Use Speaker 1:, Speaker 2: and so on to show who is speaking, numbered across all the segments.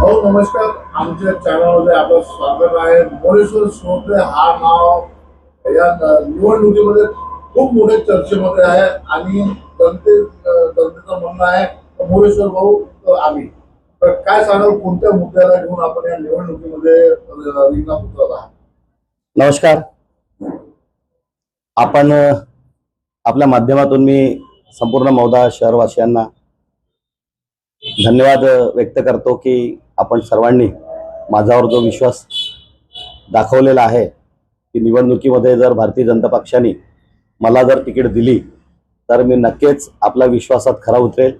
Speaker 1: हो नमस्कार. आमच्या चॅनलमध्ये आपलं स्वागत आहे. मोरेश्वर सोपे हा नाव या निवडणुकीमध्ये खूप मोठ्या चर्चेमध्ये आहे आणि जनते जनतेचं म्हणणं आहे मोरेश्वर भाऊ तर आम्ही. तर काय सांगाल कोणत्या मुद्द्याला घेऊन आपण या निवडणुकीमध्ये अ, रिंगणात उतरत
Speaker 2: नमस्कार. आपण आपल्या माध्यमातून मी संपूर्ण मौदा शहरवासियांना धन्यवाद व्यक्त करतो की आपण सर्वांनी माझ्यावर जो विश्वास दाखवलेला आहे की निवडणुकीमध्ये जर भारतीय जनता पक्षाने मला जर तिकीट दिली तर मी नक्कीच आपल्या विश्वासात खरा उतरेल.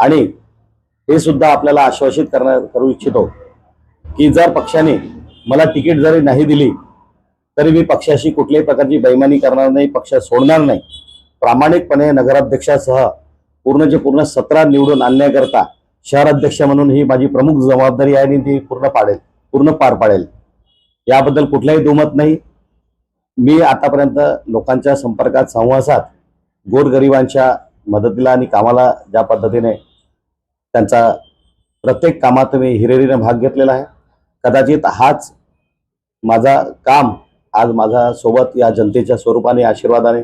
Speaker 2: आणि हे सुद्धा आपल्याला आश्वासित करण्या करू इच्छितो की जर पक्षाने मला तिकीट जरी नाही दिली तरी मी पक्षाशी कुठल्याही प्रकारची बैमानी करणार नाही पक्ष सोडणार नाही. प्रामाणिकपणे नगराध्यक्षासह पूर्णचे पूर्ण सतरा निवडून आणण्याकरता शहराध्यक्ष म्हणून ही माझी प्रमुख जबाबदारी आहे आणि ती पूर्ण पाडेल पूर्ण पार पाडेल. याबद्दल कुठलाही दुमत नाही. मी आतापर्यंत लोकांच्या संपर्कात संवासात गोरगरिबांच्या मदतीला आणि कामाला ज्या पद्धतीने त्यांचा प्रत्येक कामात मी हिरेरीने भाग घेतलेला आहे. कदाचित हाच माझा काम आज माझ्यासोबत या जनतेच्या स्वरूपाने आशीर्वादाने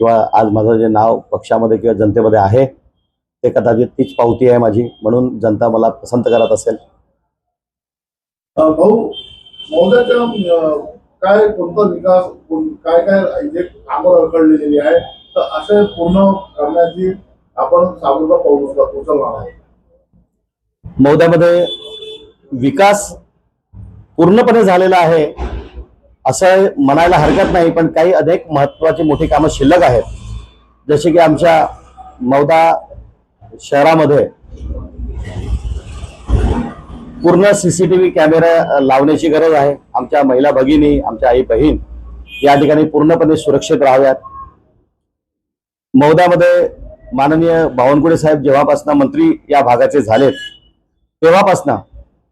Speaker 2: किंवा आज माझं जे नाव पक्षामध्ये किंवा जनतेमध्ये आहे ते कदाचित तीच पावती आहे माझी. म्हणून जनता मला पसंत करत असेल.
Speaker 1: भाऊ काय कोणता विकास काय काय जे कामं रखडलेली आहे तर असे पूर्ण करण्याची आपण सामोरं पाऊल उचल- उचलणार आहे.
Speaker 2: मौद्यामध्ये विकास पूर्णपणे झालेला आहे. असं म्हणायला हरकत नाही पण काही अनेक महत्वाची मोठी कामं शिल्लक आहेत. जसे की आमच्या मौदा शहरामध्ये पूर्ण सीसीटीव्ही कॅमेरा लावण्याची गरज आहे. आमच्या महिला भगिनी आमच्या आई बहीण या ठिकाणी पूर्णपणे सुरक्षित राहाव्यात. मौद्यामध्ये माननीय बावनकुळे साहेब जेव्हापासून मंत्री या भागाचे झालेत तेव्हापासनं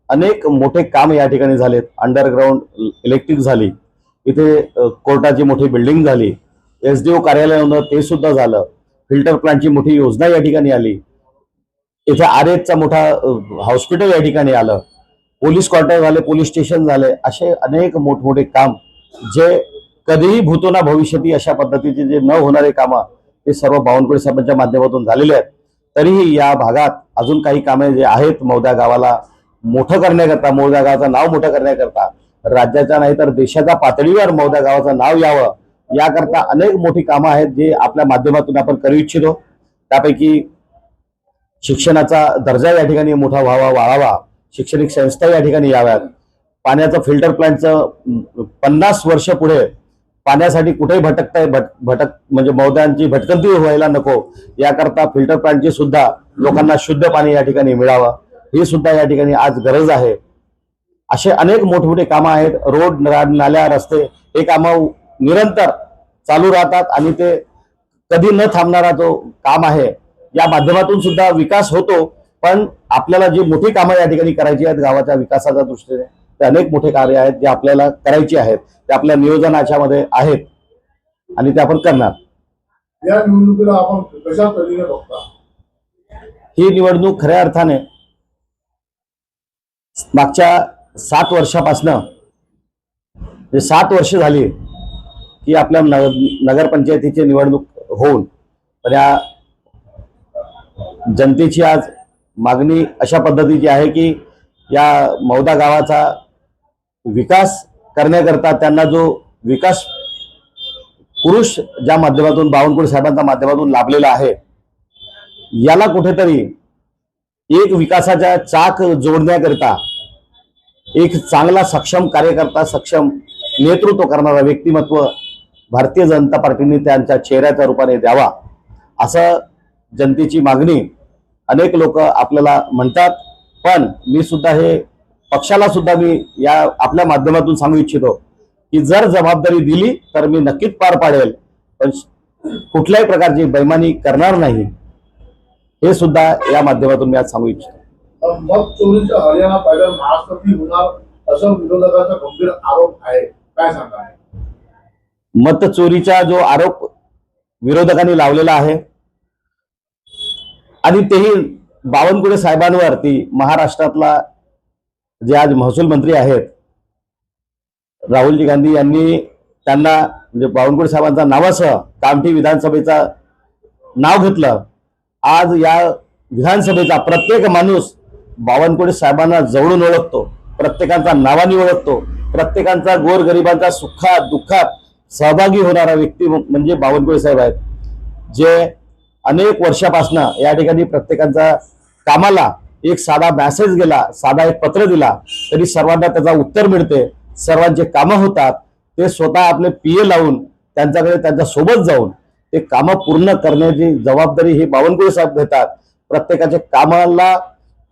Speaker 2: अनेक मोठे काम या ठिकाणी झालेत. अंडरग्राऊंड इलेक्ट्रिक झाली इथे कोर्टाची मोठी बिल्डिंग झाली. एस डी ओ कार्यालयानं ते सुद्धा झालं. फिल्टर प्लांटची मोठी योजना या ठिकाणी आली. इथे आर एचचा मोठा हॉस्पिटल या ठिकाणी आलं. पोलीस क्वार्टर झाले पोलीस स्टेशन झाले असे अनेक मोठमोठे काम जे कधीही भूतोना भविष्यती अशा पद्धतीचे जे न होणारे कामं ते सर्व बावनकुळे साहेबांच्या माध्यमातून झालेले आहेत. तरीही या भागात अजून काही कामे जे आहेत मौद्या गावाला मोठं करण्याकरता मौद्या गावाचं नाव मोठं करण्याकरता राज्याच्या नाही तर देशाच्या पातळीवर मौदा गावाचं नाव यावं याकरता अनेक मोठी कामं आहेत जे आपल्या माध्यमातून आपण करू इच्छितो. त्यापैकी शिक्षणाचा दर्जा या ठिकाणी मोठा व्हावा वाढावा. शैक्षणिक संस्था या ठिकाणी याव्यात. पाण्याचं फिल्टर प्लांटचं पन्नास वर्ष पुढे पाण्यासाठी कुठेही भटकताय भट भटक म्हणजे मौद्यांची भटकंती व्हायला नको. याकरता फिल्टर प्लांटची सुद्धा लोकांना शुद्ध पाणी या ठिकाणी मिळावं. ही सुद्धा या ठिकाणी आज गरज आहे. असे अनेक मोठमोठे कामं आहेत. रोड नाल्या रस्ते हे कामं निरंतर चालू राहतात आणि ते कधी न थांबणारा जो काम आहे या माध्यमातून सुद्धा विकास होतो. पण आपल्याला जी मोठी कामं या ठिकाणी करायची आहेत गावाच्या विकासाच्या दृष्टीने ते अनेक मोठे कार्य आहेत जे आपल्याला करायची आहेत. ते आपल्या नियोजनाच्या मध्ये आहेत आणि ते आपण करणार.
Speaker 1: या निवडणुकीला आपण कशा पद्धतीने बघता?
Speaker 2: ही निवडणूक खऱ्या अर्थाने मागच्या सात वर्षापासनं म्हणजे सात वर्ष झाली की आपल्या नगर नगरपंचायतीची निवडणूक होऊन पण या जनतेची आज मागणी अशा पद्धतीची आहे की या मौदा गावाचा विकास करण्याकरता त्यांना जो विकास पुरुष ज्या माध्यमातून बावनकुळे साहेबांच्या माध्यमातून लाभलेला आहे याला कुठेतरी एक विकासाच्या चाक जोडण्याकरिता एक चांगला सक्षम कार्यकर्ता सक्षम नेतृत्व करणारा व्यक्तिमत्व भारतीय जनता पार्टीने त्यांच्या चेहऱ्याच्या रूपाने द्यावा असं जनतेची मागणी अनेक लोक आपल्याला म्हणतात. पण मी सुद्धा हे पक्षाला सुद्धा मी या आपल्या माध्यमातून सांगू इच्छितो की जर जबाबदारी दिली तर मी नक्कीच पार पाडेल. पण कुठल्याही प्रकारची बैमानी करणार नाही हे सुद्धा या माध्यमातून मी आज सांगू इच्छितो.
Speaker 1: मग मत चोरीचा हरियाणा पॅटर्न महाराष्ट्रातही होणार असं विरोधकाचा गंभीर आरोप आहे. काय सांगा?
Speaker 2: मत चोरीचा जो आरोप विरोधकांनी लावलेला आहे आणि तेही बावनकुळे साहेबांवरती महाराष्ट्रातला जे आज महसूल मंत्री आहेत राहुलजी गांधी यांनी त्यांना म्हणजे बावनकुळे साहेबांचा नावासह कामठी विधानसभेचा नाव घेतलं. आज या विधानसभेचा प्रत्येक माणूस बावनकुळे साहेबांना जवळून ओळखतो प्रत्येकांचा नावाने ओळखतो प्रत्येकांचा गोरगरिबांचा सुखात दुःखात सहभागी होणारा व्यक्ती म्हणजे बावनकुळे साहेब आहेत. जे अनेक वर्षापासनं या ठिकाणी प्रत्येकांचा कामाला एक साधा मॅसेज गेला साधा एक पत्र दिला तरी सर्वांना त्याचा उत्तर मिळते. सर्वांचे कामं होतात ते स्वतः आपले पिये लावून त्यांच्याकडे त्यांच्यासोबत जाऊन ते कामं पूर्ण करण्याची जबाबदारी ही बावनकुळे साहेब घेतात. प्रत्येकाच्या कामाला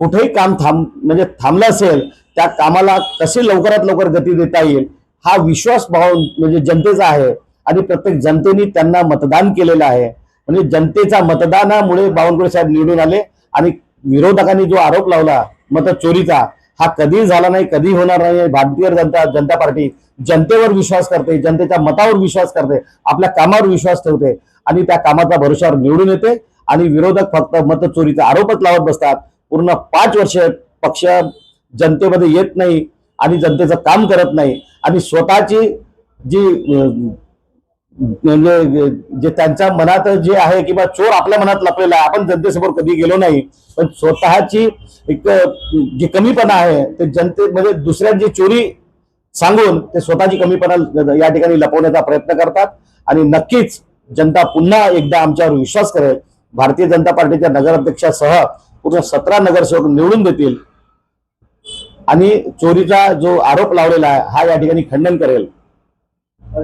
Speaker 2: कुठेही काम थांब म्हणजे थांबलं असेल त्या कामाला कशी लवकरात लवकर गती देता येईल हा विश्वास भाव म्हणजे जनतेचा आहे. आणि प्रत्येक जनतेने त्यांना मतदान केलेलं आहे. म्हणजे जनतेचा मतदानामुळे बावनकुळे साहेब निवडून आले आणि विरोधकांनी जो आरोप लावला मत चोरीचा हा कधी झाला नाही कधी होणार नाही. भारतीय जनता जनता पार्टी जनतेवर विश्वास करते जनतेच्या मतावर विश्वास करते आपल्या कामावर विश्वास ठेवते आणि त्या कामाचा भरोशावर निवडून येते. आणि विरोधक फक्त मत चोरीचा आरोपच लावत बसतात. पूर्ण पाच वर्ष पक्ष जनतेमध्ये येत नाही आणि जनतेचं काम करत नाही. आणि स्वतःची जी म्हणजे जे त्यांच्या मनात जे आहे किंवा चोर आपल्या मनात लपलेला आहे आपण जनतेसमोर कधी गेलो नाही. पण स्वतःची एक जी कमीपणा आहे ते जनतेमध्ये दुसऱ्यांची चोरी सांगून ते स्वतःची कमीपणा या ठिकाणी लपवण्याचा प्रयत्न करतात. आणि नक्कीच जनता पुन्हा एकदा आमच्यावर विश्वास करेल. भारतीय जनता पार्टीच्या नगराध्यक्षासह पूर्ण सतरा नगरसेवक निवडून देतील. आणि चोरीचा जो आरोप लावलेला आहे हा या ठिकाणी खंडन करेल.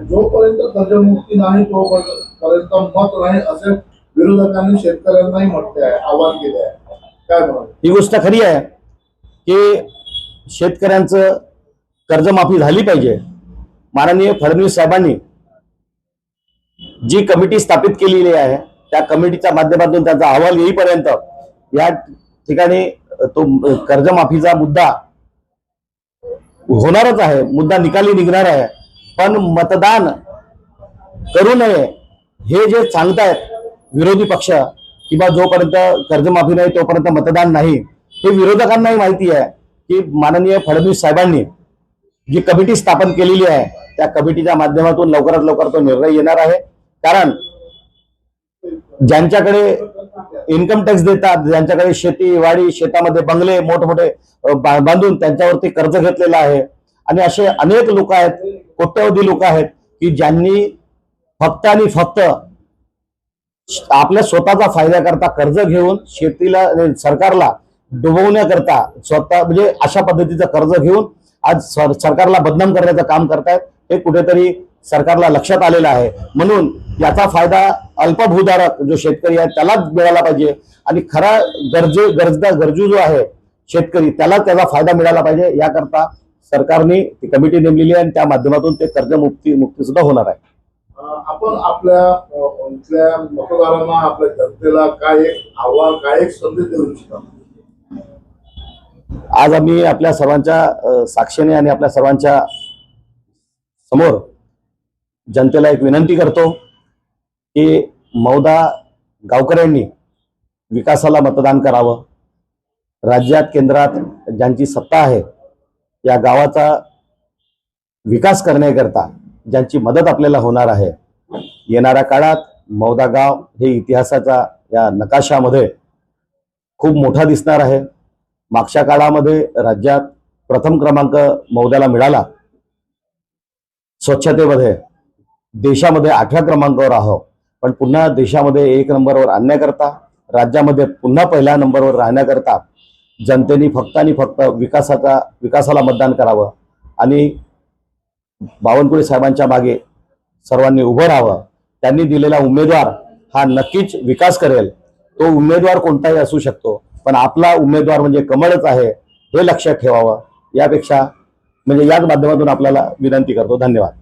Speaker 1: जोपर्यंत कर्जमुक्ती नाही तोपर्यंत मत नाही असे विरोधकांनी शेतकऱ्यांनाही म्हटले आहे आव्हान केले आहे. काय
Speaker 2: ही गोष्ट खरी आहे की शेतकऱ्यांचं कर्जमाफी झाली पाहिजे. माननीय फडणवीस साहेबांनी जी कमिटी स्थापित केलेली आहे त्या कमिटीच्या माध्यमातून त्यांचा अहवाल येईपर्यंत या ठिकाणी तो कर्जमाफीचा मुद्दा होणारच आहे. मुद्दा निकाली निघणार आहे. पण मतदान करू नये हे जे सांगतायत विरोधी पक्ष किंवा जोपर्यंत कर्जमाफी नाही तोपर्यंत मतदान नाही हे विरोधकांनाही माहिती आहे की माननीय फडणवीस साहेबांनी जी कमिटी स्थापन केलेली आहे त्या कमिटीच्या माध्यमातून लवकरात लवकर तो निर्णय येणार आहे. कारण ज्यांच्याकडे इन्कम टॅक्स देतात ज्यांच्याकडे शेती वाडी शेतामध्ये बंगले मोठमोठे बांधून त्यांच्यावरती कर्ज घेतलेलं आहे. आणि असे अनेक लोक आहेत कोट्यवधी लोक आहेत की ज्यांनी फक्त आणि फक्त आपल्या स्वतःचा फायदा करता कर्ज घेऊन शेतीला सरकारला डुबवण्याकरता स्वतः म्हणजे अशा पद्धतीचं कर्ज घेऊन आज सर- सरकारला बदनाम करण्याचं काम करतायत. हे कुठेतरी सरकारला लक्षात आलेलं आहे. म्हणून याचा फायदा अल्पभूधारक जो शेतकरी आहे त्यालाच मिळाला पाहिजे. आणि खरा गरजे गरजदा गरजू जो आहे शेतकरी त्याला त्याचा फायदा मिळाला पाहिजे. याकरता सरकारने ती कमिटी नेमलेली आहे आणि त्या माध्यमातून ते कर्जमुक्ती मुक्ती सुद्धा होणार आहे.
Speaker 1: आपण आपल्या इथल्या मतदारांना आपल्या जनतेला काय एक आव्हान काय एक संदेश देऊ इच्छिता?
Speaker 2: आज आम्ही आपल्या सर्वांच्या साक्षीने आणि आपल्या सर्वांच्या समोर जनतेला एक विनंती करतो की मौदा गावकऱ्यांनी विकासाला मतदान करावं. राज्यात केंद्रात ज्यांची सत्ता आहे या गावाचा विकास करण्याकरता ज्यांची मदत आपल्याला होणार आहे येणाऱ्या काळात मौदा गाव हे इतिहासाचा या नकाशामध्ये खूप मोठा दिसणार आहे. मागच्या काळामध्ये राज्यात प्रथम क्रमांक मौद्याला मिळाला. स्वच्छतेमध्ये देशामध्ये आठव्या क्रमांकावर आहो पण पुन्हा देशामध्ये एक नंबरवर आणण्याकरता राज्यामध्ये पुन्हा पहिल्या नंबरवर राहण्याकरता जनतेने फक्त आणि फक्त विकासाचा विकासाला मतदान करावं आणि बावनकुळे साहेबांच्या मागे सर्वांनी उभं राहावं. त्यांनी दिलेला उमेदवार हा नक्कीच विकास करेल. तो उमेदवार कोणताही असू शकतो पण आपला उमेदवार म्हणजे कमळच आहे हे लक्षात ठेवावं. यापेक्षा म्हणजे याच माध्यमातून आपल्याला विनंती करतो. धन्यवाद.